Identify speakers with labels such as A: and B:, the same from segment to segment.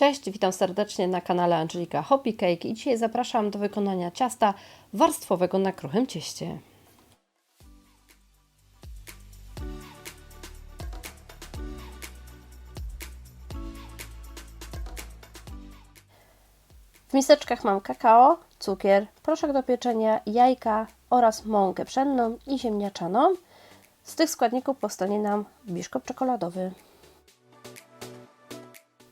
A: Cześć, witam serdecznie na kanale Angelika Hoppy Cake i dzisiaj zapraszam do wykonania ciasta warstwowego na kruchym cieście. W miseczkach mam kakao, cukier, proszek do pieczenia, jajka oraz mąkę pszenną i ziemniaczaną. Z tych składników powstanie nam biszkop czekoladowy.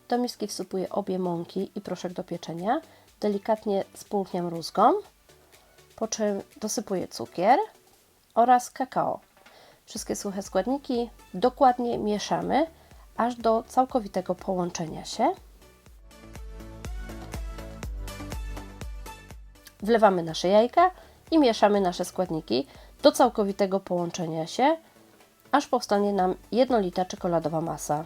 A: Do miski wsypuję obie mąki i proszek do pieczenia. Delikatnie spulchniam rózgą, po czym dosypuję cukier oraz kakao. Wszystkie suche składniki dokładnie mieszamy, aż do całkowitego połączenia się. Wlewamy nasze jajka i mieszamy nasze składniki do całkowitego połączenia się, aż powstanie nam jednolita czekoladowa masa.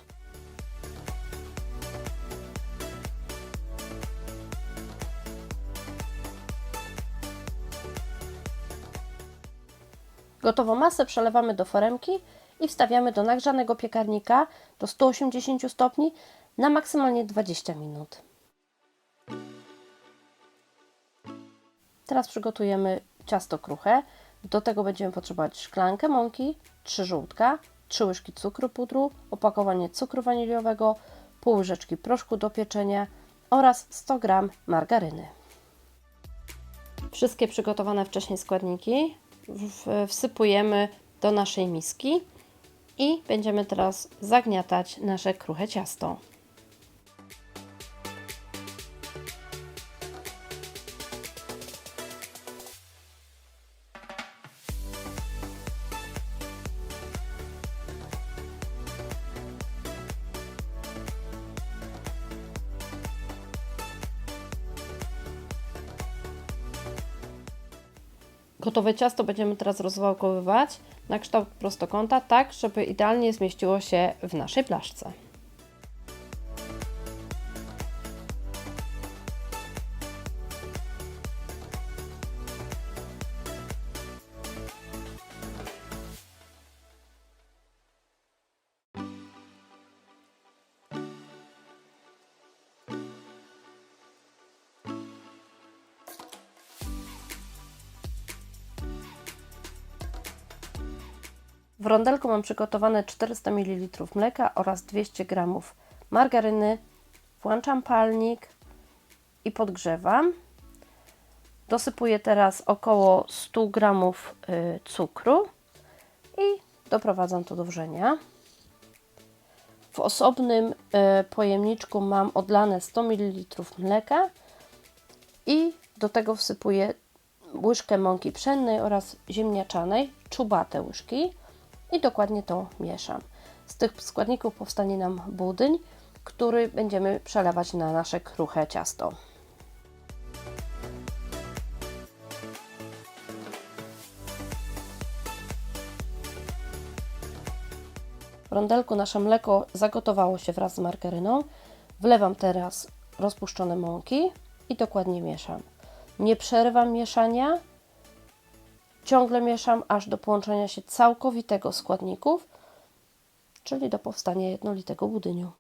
A: Gotową masę przelewamy do foremki i wstawiamy do nagrzanego piekarnika do 180 stopni na maksymalnie 20 minut. Teraz przygotujemy ciasto kruche. Do tego będziemy potrzebować szklankę mąki, 3 żółtka, 3 łyżki cukru pudru, opakowanie cukru waniliowego, pół łyżeczki proszku do pieczenia oraz 100 g margaryny. Wszystkie przygotowane wcześniej składniki wsypujemy do naszej miski i będziemy teraz zagniatać nasze kruche ciasto. Gotowe ciasto będziemy teraz rozwałkowywać na kształt prostokąta, tak żeby idealnie zmieściło się w naszej blaszce. W rondelku mam przygotowane 400 ml mleka oraz 200 g margaryny. Włączam palnik i podgrzewam. Dosypuję teraz około 100 g cukru i doprowadzam to do wrzenia. W osobnym y, pojemniczku mam odlane 100 ml mleka i do tego wsypuję łyżkę mąki pszennej oraz ziemniaczanej, czubate łyżki i dokładnie to mieszam. Z tych składników powstanie nam budyń, który będziemy przelewać na nasze kruche ciasto. W rondelku nasze mleko zagotowało się wraz z margaryną. Wlewam teraz rozpuszczone mąki i dokładnie mieszam. Nie przerywam mieszania, Ciągle mieszam aż do połączenia się całkowitego składników, czyli do powstania jednolitego budyniu.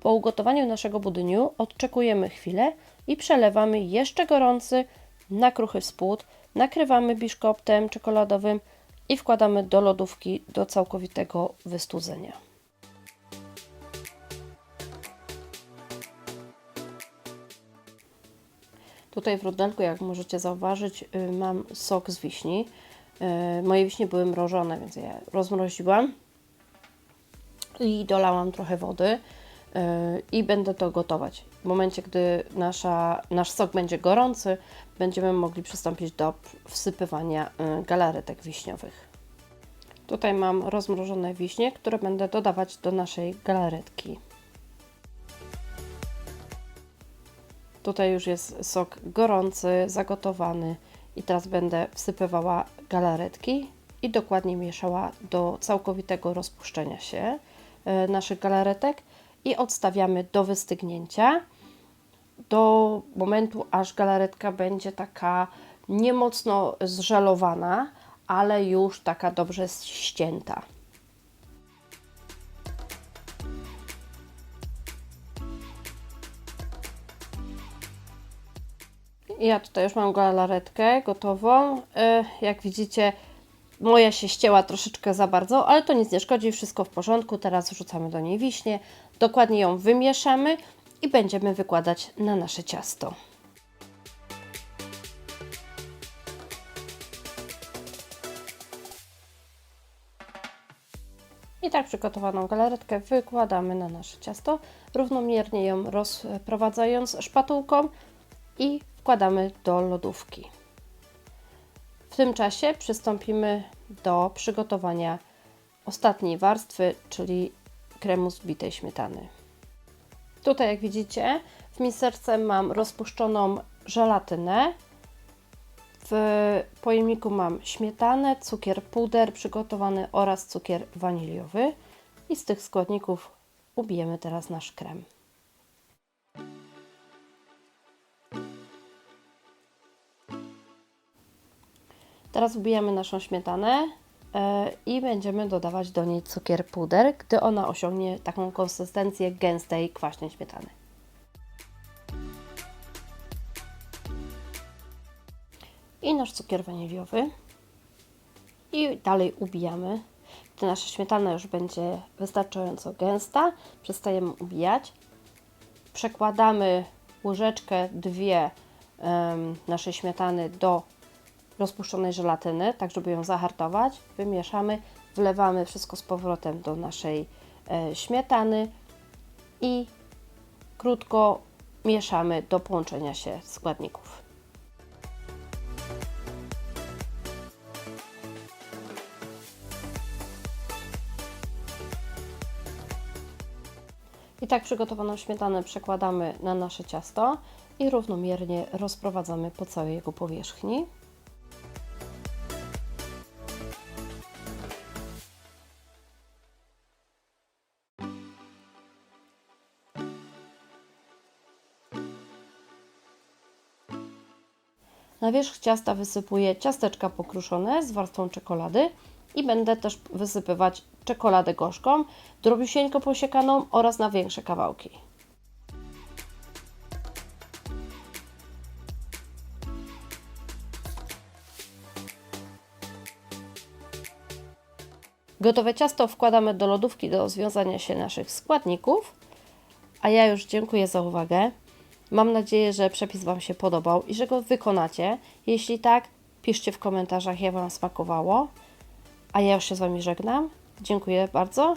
A: Po ugotowaniu naszego budyniu odczekujemy chwilę i przelewamy jeszcze gorący na kruchy spód, nakrywamy biszkoptem czekoladowym i wkładamy do lodówki do całkowitego wystudzenia. Tutaj w rudelku, jak możecie zauważyć, y, mam sok z wiśni. Y, moje wiśnie były mrożone, więc je rozmroziłam i dolałam trochę wody y, i będę to gotować. W momencie, gdy nasza, nasz sok będzie gorący, będziemy mogli przystąpić do wsypywania galaretek wiśniowych. Tutaj mam rozmrożone wiśnie, które będę dodawać do naszej galaretki. Tutaj już jest sok gorący, zagotowany i teraz będę wsypywała galaretki i dokładnie mieszała do całkowitego rozpuszczenia się e, naszych galaretek i odstawiamy do wystygnięcia do momentu, aż galaretka będzie taka niemocno zżelowana, ale już taka dobrze ścięta. Ja tutaj już mam galaretkę gotową. E, Jak widzicie, moja się ścięła troszeczkę za bardzo, ale to nic nie szkodzi, wszystko w porządku. Teraz wrzucamy do niej wiśnię, dokładnie ją wymieszamy i będziemy wykładać na nasze ciasto. I tak przygotowaną galaretkę wykładamy na nasze ciasto, równomiernie ją rozprowadzając szpatułką i wkładamy do lodówki. W tym czasie przystąpimy do przygotowania ostatniej warstwy, czyli kremu z bitej śmietany. Tutaj, jak widzicie, w misterce mam rozpuszczoną żelatynę. W pojemniku mam śmietanę, cukier puder przygotowany oraz cukier waniliowy. I z tych składników ubijemy teraz nasz krem. Teraz wbijamy naszą śmietanę e, i będziemy dodawać do niej cukier puder, gdy ona osiągnie taką konsystencję gęstej, kwaśnej śmietany. I nasz cukier waniliowy. I dalej ubijamy. Gdy nasza śmietana już będzie wystarczająco gęsta, przestajemy ubijać. Przekładamy łyżeczkę, dwie em, naszej śmietany do rozpuszczonej żelatyny, tak żeby ją zahartować. Wymieszamy, wlewamy wszystko z powrotem do naszej e, śmietany i krótko mieszamy do połączenia się składników. I tak przygotowaną śmietanę przekładamy na nasze ciasto i równomiernie rozprowadzamy po całej jego powierzchni. Na wierzch ciasta wysypuję ciasteczka pokruszone z warstwą czekolady i będę też wysypywać czekoladę gorzką, drobiusieńko posiekaną oraz na większe kawałki. Gotowe ciasto wkładamy do lodówki do związania się naszych składników. A ja już dziękuję za uwagę. Mam nadzieję, że przepis Wam się podobał i że go wykonacie. Jeśli tak, piszcie w komentarzach, jak Wam smakowało. A ja już się z Wami żegnam. Dziękuję bardzo.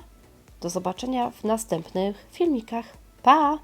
A: Do zobaczenia w następnych filmikach. Pa!